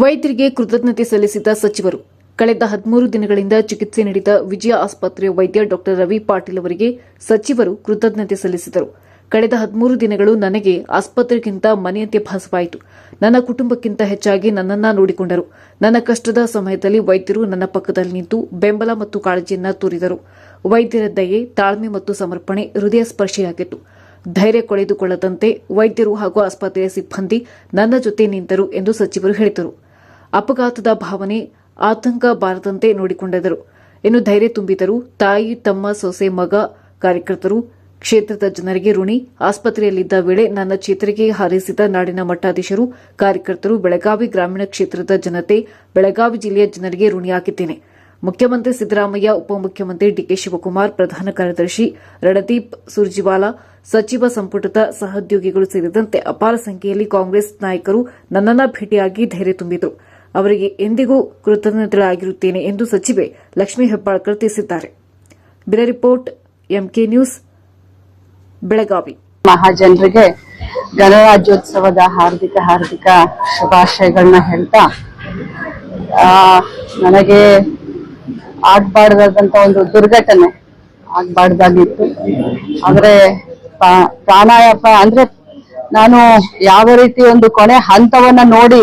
ವೈದ್ಯರಿಗೆ ಕೃತಜ್ಞತೆ ಸಲ್ಲಿಸಿದ ಸಚಿವರು, ಕಳೆದ ಹದಿಮೂರು ದಿನಗಳಿಂದ ಚಿಕಿತ್ಸೆ ನೀಡಿದ ವಿಜಯ ಆಸ್ಪತ್ರೆಯ ವೈದ್ಯ ಡಾ. ರವಿ ಪಾಟೀಲ್ ಅವರಿಗೆ ಸಚಿವರು ಕೃತಜ್ಞತೆ ಸಲ್ಲಿಸಿದರು. ಕಳೆದ ಹದಿಮೂರು ದಿನಗಳು ನನಗೆ ಆಸ್ಪತ್ರೆಗಿಂತ ಮನೆಯಂತೆ ಭಾಸವಾಯಿತು. ನನ್ನ ಕುಟುಂಬಕ್ಕಿಂತ ಹೆಚ್ಚಾಗಿ ನನ್ನನ್ನ ನೋಡಿಕೊಂಡರು. ನನ್ನ ಕಷ್ಟದ ಸಮಯದಲ್ಲಿ ವೈದ್ಯರು ನನ್ನ ಪಕ್ಕದಲ್ಲಿ ನಿಂತು ಬೆಂಬಲ ಮತ್ತು ಕಾಳಜಿಯನ್ನ ತೋರಿದರು. ವೈದ್ಯರ ದಯೆ, ತಾಳ್ಮೆ ಮತ್ತು ಸಮರ್ಪಣೆ ಹೃದಯ ಸ್ಪರ್ಶಿಯಾಗಿತ್ತು. ಧೈರ್ಯ ಕೊಳೆದುಕೊಳ್ಳದಂತೆ ವೈದ್ಯರು ಹಾಗೂ ಆಸ್ಪತ್ರೆಯ ಸಿಬ್ಬಂದಿ ನನ್ನ ಜೊತೆ ನಿಂತರು ಎಂದು ಸಚಿವರು ಹೇಳಿದರು. ಅಪಘಾತದ ಭಾವನೆ ಆತಂಕ ಬಾರದಂತೆ ನೋಡಿಕೊಂಡರು. ಇನ್ನು ಧೈರ್ಯ ತುಂಬಿದರು ತಾಯಿ, ತಮ್ಮ, ಸೊಸೆ, ಮಗ, ಕಾರ್ಯಕರ್ತರು, ಕ್ಷೇತ್ರದ ಜನರಿಗೆ ಋಣಿ ಆಸ್ಪತ್ರೆಯಲ್ಲಿದ್ದ ವೇಳೆ ನನ್ನ ಚೇತರಿಕೆ ಹಾರೈಸಿದ ನಾಡಿನ ಮಠಾಧೀಶರು, ಕಾರ್ಯಕರ್ತರು, ಬೆಳಗಾವಿ ಗ್ರಾಮೀಣ ಕ್ಷೇತ್ರದ ಜನತೆ, ಬೆಳಗಾವಿ ಜಿಲ್ಲೆಯ ಜನರಿಗೆ ಋಣಿಯಾಗಿದ್ದೇನೆ ಮುಖ್ಯಮಂತ್ರಿ ಸಿದ್ದರಾಮಯ್ಯ, ಉಪಮುಖ್ಯಮಂತ್ರಿ ಡಿಕೆ ಶಿವಕುಮಾರ್, ಪ್ರಧಾನ ಕಾರ್ಯದರ್ಶಿ ರಣದೀಪ್ ಸುರ್ಜಿವಾಲಾ, ಸಚಿವ ಸಂಪುಟದ ಸಹೋದ್ಯೋಗಿಗಳು ಸೇರಿದಂತೆ ಅಪಾರ ಸಂಖ್ಯೆಯಲ್ಲಿ ಕಾಂಗ್ರೆಸ್ ನಾಯಕರು ನನ್ನನ್ನ ಭೇಟಿಯಾಗಿ ಧೈರ್ಯ ತುಂಬಿದರು. ಅವರಿಗೆ ಎಂದಿಗೂ ಕೃತಜ್ಞತೆಗಳಾಗಿರುತ್ತೇನೆ ಎಂದು ಸಚಿವೆ ಲಕ್ಷ್ಮೀ ಹೆಬ್ಬಾಳ್ಕರ್ ತಿಳಿಸಿದ್ದಾರೆ. ಬಿರೆ ರಿಪೋರ್ಟ್, ಎಂಕೆ ನ್ಯೂಸ್, ಬೆಳಗಾವಿ. ಮಹಾಜನರಿಗೆ ಗಣರಾಜ್ಯೋತ್ಸವದ ಹಾರ್ದಿಕ ಹಾರ್ದಿಕ ಶುಭಾಶಯಗಳನ್ನ ಹೇಳ್ತಾ ನನಗೆ ಆಗ್ಬಾರ್ದಾದಂತ ಒಂದು ದುರ್ಘಟನೆ ಆಗ್ಬಾರ್ದಾಗಿತ್ತು. ಆದ್ರೆ ಪ್ರಾಣಾಯಾಮ ಅಂದ್ರೆ ನಾನು ಯಾವ ರೀತಿ ಒಂದು ಕೊನೆ ಹಂತವನ್ನ ನೋಡಿ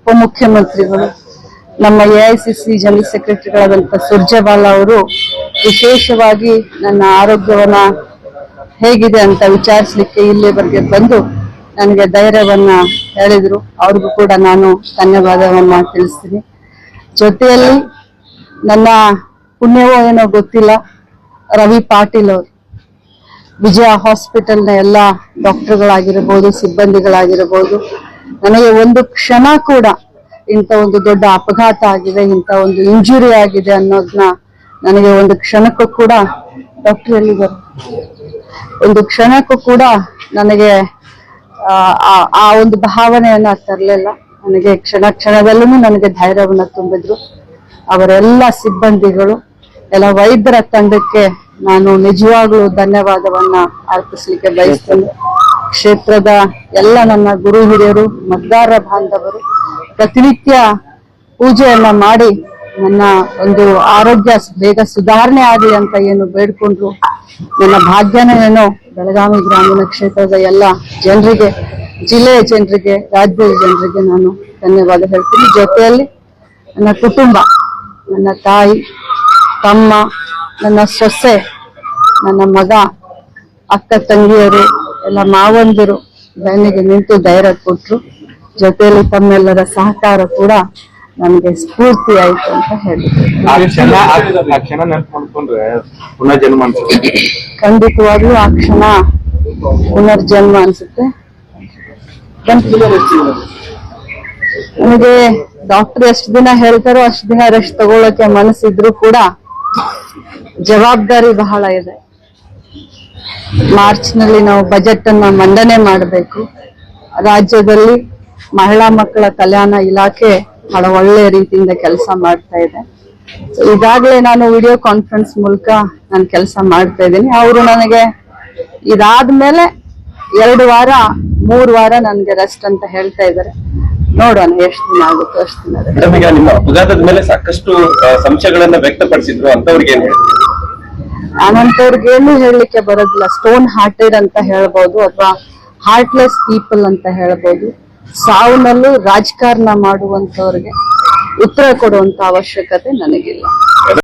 ಉಪಮುಖ್ಯಮಂತ್ರಿಗಳು, ನಮ್ಮ A I C C general ಸೆಕ್ರೆಟರಿಗಳಾದಂಥ Surjewala ಅವರು ವಿಶೇಷವಾಗಿ ನನ್ನ ಆರೋಗ್ಯವನ್ನ ಹೇಗಿದೆ ಅಂತ ವಿಚಾರಿಸಲಿಕ್ಕೆ ಇಲ್ಲಿವರೆಗೆ ಬಂದು ನನಗೆ ಧೈರ್ಯವನ್ನ ಹೇಳಿದ್ರು. ಅವ್ರಿಗೂ ಕೂಡ ನಾನು ಧನ್ಯವಾದವನ್ನ ತಿಳಿಸ್ತೀನಿ. ಜೊತೆಯಲ್ಲಿ ನನ್ನ ಪುಣ್ಯವೋ ಏನೋ ಗೊತ್ತಿಲ್ಲ, ರವಿ ಪಾಟೀಲ್ ಅವರು. ವಿಜಯ ಹಾಸ್ಪಿಟಲ್ನ ಎಲ್ಲ ಡಾಕ್ಟರ್ಗಳಾಗಿರ್ಬೋದು, ಸಿಬ್ಬಂದಿಗಳಾಗಿರ್ಬೋದು ನನಗೆ ಒಂದು ಕ್ಷಣ ಕೂಡ ಇಂಥ ಒಂದು ದೊಡ್ಡ ಅಪಘಾತ ಆಗಿದೆ, ಇಂಥ ಒಂದು ಇಂಜುರಿ ಆಗಿದೆ ಅನ್ನೋದನ್ನ ನನಗೆ ಒಂದು ಕ್ಷಣಕ್ಕೂ ಕೂಡ ಡಾಕ್ಟರ್ ಎಲ್ಲಿದ್ದಾರೆ ಒಂದು ಕ್ಷಣಕ್ಕೂ ಕೂಡ ನನಗೆ ಆ ಒಂದು ಭಾವನೆಯನ್ನ ತರಲಿಲ್ಲ. ನನಗೆ ಕ್ಷಣ ಕ್ಷಣದಲ್ಲೂ ನನಗೆ ಧೈರ್ಯವನ್ನು ತುಂಬಿದ್ರು. ಅವರೆಲ್ಲ ಸಿಬ್ಬಂದಿಗಳು, ಎಲ್ಲ ವೈದ್ಯರ ತಂಡಕ್ಕೆ ನಾನು ನಿಜವಾಗ್ಲೂ ಧನ್ಯವಾದವನ್ನ ಅರ್ಪಿಸ್ಲಿಕ್ಕೆ ಬಯಸ್ತೇನೆ. ಕ್ಷೇತ್ರದ ಎಲ್ಲ ನನ್ನ ಗುರು ಹಿರಿಯರು ಮತದಾರ ಬಾಂಧವರು, ಪ್ರತಿನಿತ್ಯ ಪೂಜೆಯನ್ನ ಮಾಡಿ ನನ್ನ ಒಂದು ಆರೋಗ್ಯ ಬೇಗ ಸುಧಾರಣೆ ಆಗಲಿ ಅಂತ ಏನು ಬೇಡ್ಕೊಂಡ್ರು, ನನ್ನ ಭಾಗ್ಯನ ಏನೋ ಬೆಳಗಾವಿ ಗ್ರಾಮೀಣ ಕ್ಷೇತ್ರದ ಎಲ್ಲ ಜನರಿಗೆ, ಜಿಲ್ಲೆಯ ಜನರಿಗೆ, ರಾಜ್ಯದ ಜನರಿಗೆ ನಾನು ಧನ್ಯವಾದ ಹೇಳ್ತೀನಿ. ಜೊತೆಯಲ್ಲಿ ನನ್ನ ಕುಟುಂಬ, ನನ್ನ ತಾಯಿ, ತಮ್ಮ, ನನ್ನ ಸೊಸೆ, ನನ್ನ ಮಗ, ಅಕ್ಕ ತಂಗಿಯರು ಎಲ್ಲ ಮಾವಂದಿರು ಬೆನ್ನಿಗೆ ನಿಂತು ಧೈರ್ಯ ಕೊಟ್ರು. ಜೊತೆಯಲ್ಲಿ ತಮ್ಮೆಲ್ಲರ ಸಹಕಾರ ಕೂಡ ನನಗೆ ಸ್ಫೂರ್ತಿ ಆಯ್ತು ಅಂತ ಹೇಳಿದ್ರು. ಖಂಡಿತವಾಗ್ಲೂ ಆ ಕ್ಷಣ ಪುನರ್ಜನ್ಮ ಅನ್ಸುತ್ತೆ. ನನಗೆ ಡಾಕ್ಟರ್ ಎಷ್ಟು ದಿನ ಹೇಳ್ತಾರೋ ಅಷ್ಟು ದಿನ ರೆಸ್ಟ್ ತಗೊಳಕ್ಕೆ ಮನಸ್ಸಿದ್ರು ಕೂಡ ಜವಾಬ್ದಾರಿ ಬಹಳ ಇದೆ. ಮಾರ್ಚ್ನಲ್ಲಿ ನಾವು ಬಜೆಟ್ ಅನ್ನ ಮಂಡನೆ ಮಾಡಬೇಕು. ರಾಜ್ಯದಲ್ಲಿ ಮಹಿಳಾ ಮಕ್ಕಳ ಕಲ್ಯಾಣ ಇಲಾಖೆ ಬಹಳ ಒಳ್ಳೆಯ ರೀತಿಯಿಂದ ಕೆಲಸ ಮಾಡ್ತಾ ಇದೆ. ಈಗಾಗಲೇ ನಾನು ವಿಡಿಯೋ ಕಾನ್ಫರೆನ್ಸ್ ಮೂಲಕ ನಾನು ಕೆಲಸ ಮಾಡ್ತಾ ಇದ್ದೀನಿ. ಅವರು ನನಗೆ ಇದಾದ್ಮೇಲೆ ಎರಡು ವಾರ, ಮೂರು ವಾರ ನನಗೆ ರೆಸ್ಟ್ ಅಂತ ಹೇಳ್ತಾ ಇದ್ದಾರೆ. ನೋಡೋಣ ಎಷ್ಟು ದಿನ ಆಗುತ್ತೋ ಅಷ್ಟು ದಿನ ಅಪಘಾತದ ಮೇಲೆ ಸಾಕಷ್ಟು ಸಂಶಯಗಳನ್ನ ವ್ಯಕ್ತಪಡಿಸಿದ್ರು ಅಂತವ್ರಿಗೆ ಹೇಳ್ತೀರಿ ನಾನಂತವ್ರಿಗೇನು ಹೇಳಲಿಕ್ಕೆ ಬರೋದಿಲ್ಲ. ಸ್ಟೋನ್ ಹಾರ್ಟೆಡ್ ಅಂತ ಹೇಳ್ಬೋದು ಅಥವಾ ಹಾರ್ಟ್ಲೆಸ್ ಪೀಪಲ್ ಅಂತ ಹೇಳ್ಬೋದು. ಸಾವಿನಲ್ಲೂ ರಾಜಕಾರಣ ಮಾಡುವಂತವ್ರಿಗೆ ಉತ್ತರ ಕೊಡುವಂತ ಅವಶ್ಯಕತೆ ನನಗಿಲ್ಲ.